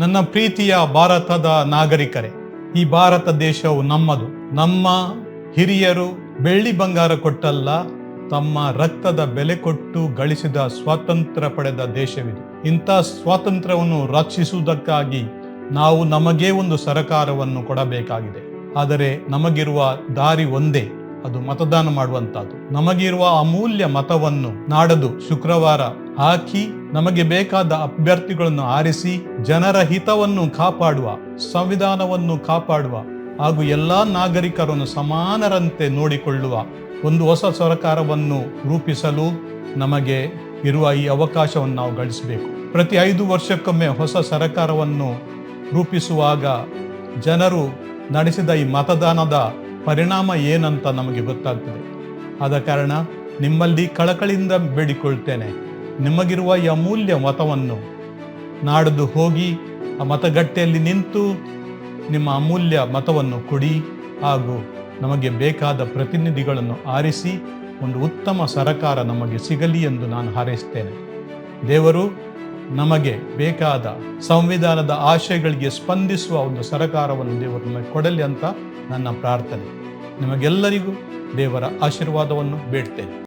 ನನ್ನ ಪ್ರೀತಿಯ ಭಾರತದ ನಾಗರಿಕರೇ, ಈ ಭಾರತ ದೇಶವು ನಮ್ಮದು. ನಮ್ಮ ಹಿರಿಯರು ಬೆಳ್ಳಿ ಬಂಗಾರ ಕೊಟ್ಟಲ್ಲ, ತಮ್ಮ ರಕ್ತದ ಬೆಲೆ ಕೊಟ್ಟು ಗಳಿಸಿದ ಸ್ವಾತಂತ್ರ್ಯ ಪಡೆದ ದೇಶವಿದು. ಇಂಥ ಸ್ವಾತಂತ್ರ್ಯವನ್ನು ರಕ್ಷಿಸುವುದಕ್ಕಾಗಿ ನಾವು ನಮಗೇ ಒಂದು ಸರಕಾರವನ್ನು ಕೊಡಬೇಕಾಗಿದೆ. ಆದರೆ ನಮಗಿರುವ ದಾರಿ ಒಂದೇ. ಅದು ಮತದಾನ ಮಾಡುವಂತಹದ್ದು ನಮಗಿರುವ ಅಮೂಲ್ಯ ಮತವನ್ನು ನಾಡದು ಶುಕ್ರವಾರ ಹಾಕಿ ನಮಗೆ ಬೇಕಾದ ಅಭ್ಯರ್ಥಿಗಳನ್ನು ಆರಿಸಿ ಜನರ ಹಿತವನ್ನು ಕಾಪಾಡುವ, ಸಂವಿಧಾನವನ್ನು ಕಾಪಾಡುವ ಹಾಗೂ ಎಲ್ಲಾ ನಾಗರಿಕರನ್ನು ಸಮಾನರಂತೆ ನೋಡಿಕೊಳ್ಳುವ ಒಂದು ಹೊಸ ಸರ್ಕಾರವನ್ನು ರೂಪಿಸಲು ನಮಗೆ ಇರುವ ಈ ಅವಕಾಶವನ್ನು ನಾವು ಗಳಿಸಬೇಕು. ಪ್ರತಿ ಐದು ವರ್ಷಕ್ಕೊಮ್ಮೆ ಹೊಸ ಸರ್ಕಾರವನ್ನು ರೂಪಿಸುವಾಗ ಜನರು ನಡೆಸಿದ ಈ ಮತದಾನದ ಪರಿಣಾಮ ಏನಂತ ನಮಗೆ ಗೊತ್ತಾಗ್ತದೆ. ಆದ ಕಾರಣ ನಿಮ್ಮಲ್ಲಿ ಕಳಕಳಿಯಿಂದ ಬೇಡಿಕೊಳ್ತೇನೆ. ನಿಮಗಿರುವ ಈ ಅಮೂಲ್ಯ ಮತವನ್ನು ನಾಡದು ಹೋಗಿ ಆ ಮತಗಟ್ಟೆಯಲ್ಲಿ ನಿಂತು ನಿಮ್ಮ ಅಮೂಲ್ಯ ಮತವನ್ನು ಕೊಡಿ ಹಾಗೂ ನಮಗೆ ಬೇಕಾದ ಪ್ರತಿನಿಧಿಗಳನ್ನು ಆರಿಸಿ ಒಂದು ಉತ್ತಮ ಸರಕಾರ ನಮಗೆ ಸಿಗಲಿ ಎಂದು ನಾನು ಹಾರೈಸ್ತೇನೆ. ದೇವರು ನಮಗೆ ಬೇಕಾದ ಸಂವಿಧಾನದ ಆಶಯಗಳಿಗೆ ಸ್ಪಂದಿಸುವ ಒಂದು ಸರಕಾರವನ್ನು ದೇವರು ನಮಗೆ ಕೊಡಲಿ ಅಂತ ನನ್ನ ಪ್ರಾರ್ಥನೆ. ನಿಮಗೆಲ್ಲರಿಗೂ ದೇವರ ಆಶೀರ್ವಾದವನ್ನು ಬೇಡ್ತೇನೆ.